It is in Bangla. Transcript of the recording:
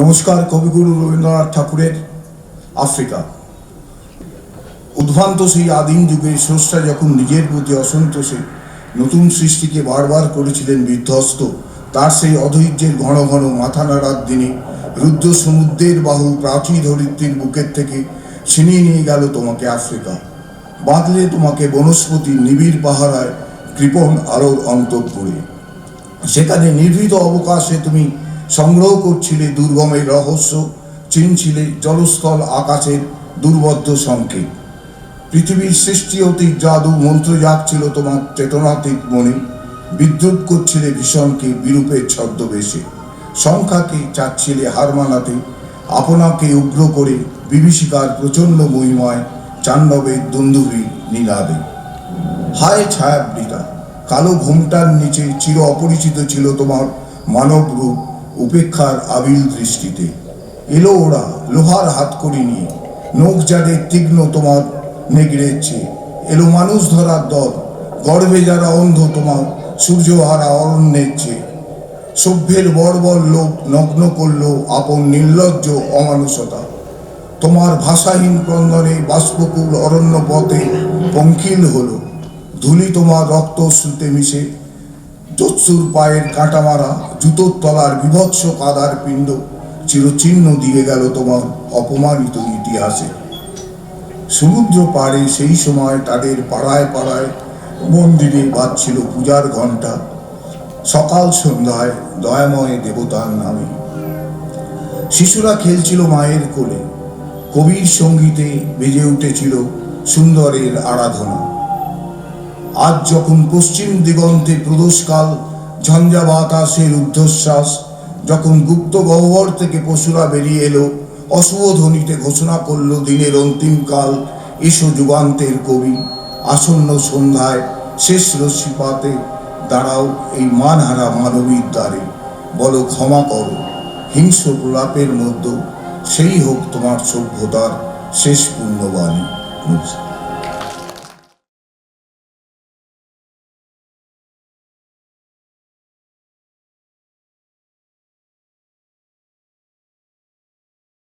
নমস্কার, কবিগুরু রবীন্দ্রনাথ ঠাকুরের আফ্রিকা। উদ্ভ্রান্ত সেই আদিম যুগে স্রষ্টা যখন নিজের প্রতি অসন্তোষে নতুন সৃষ্টিকে বারবার করেছিলেন বিধ্বস্ত, তার সেই অধৈর্যের ঘন ঘন মাথা নাড়ার দিনে রুদ্র সমুদ্রের বাহু প্রাচীর ধরিত্রীর বুকের থেকে ছিনিয়ে নিয়ে গেল তোমাকে আফ্রিকা। বাঁধলে তোমাকে বনস্পতির নিবিড় পাহারায় কৃপণ আলোর অন্তঃপুরে। সেখানে নির্ভীত অবকাশে তুমি সংগ্রহ করছিলে দুর্গমের রহস্য, চিনছিলে জলস্থল আকাশের দুর্বদ্ধ সংকেত। পৃথিবীর সৃষ্টি অতীত জাদু মন্ত্র জাগছিল তোমার চেতনাতীত মনে, বিদ্রুপ করছিলে ভীষণকে বিরূপের ছদ্মবেশে। সংখ্যাকে চাচ্ছিলে হার মানাতে আপনাকে উগ্র করে বিভীষিকার প্রচণ্ড মহিময় চান্নবের দুন্দুভি নীলাদে। হায় ছায়াবৃতা, কালো ঘুমটার নিচে চির অপরিচিত ছিল তোমার মানব রূপ উপেক্ষার আবিল দৃষ্টিতে। এলো ওরা, লোহার হাত করি নিয়ে। নখ জারে তীক্ষ্ণ তোমার নেগড়েছে এলো মানুষ ধরার দল। গর্ভে যারা অন্ধ তোমার, সূর্যহারা অরণ্যের চেয়ে সভ্যের বর্বর লোক নগ্ন করল আপন নির্লজ্জ অমানুষতা। তোমার ভাষাহীন ক্রন্দনে বাষ্পকুল অরণ্য পথে পঙ্কিল হলো। ধুলি তোমার রক্ত শ্রুতে মিশে। জৎসুর পায়ের কাঁটা মারা জুতোর তলার বিভৎস কাদার পিণ্ড চিরচিহ্ন দিয়ে গেল তোমার অপমানিত ইতিহাসে। সমুদ্র পাড়ে সেই সময় তাদের পাড়ায় পাড়ায় মন্দিরে বাজছিল পূজার ঘণ্টা। সকাল সন্ধ্যায় দয়াময় দেবতার নামে। শিশুরা খেলছিল মায়ের কোলে। কবির সঙ্গীতে বেজে উঠেছিল সুন্দরের আরাধনা। আজ যখন পশ্চিম দিগন্তে প্রদোষকাল ঝঞ্ঝা বাতাসের ঊর্ধ্বশ্বাস, যখন গুপ্ত গহ্বর থেকে পশুরা বেরিয়ে এলো, অশুভ ধ্বনিতে ঘোষণা করল দিনের অন্তিমকাল এসো যুগান্তের কবি। আসন্ন সন্ধ্যায় শেষ রশ্মিপাতে দাঁড়াও এই মানহারা মানবীর দ্বারে। বলো ক্ষমা করো, হিংস্র প্রলাপের মধ্যে সেই হোক তোমার সভ্যতার শেষ পুণ্যবাণী। নমস্কার।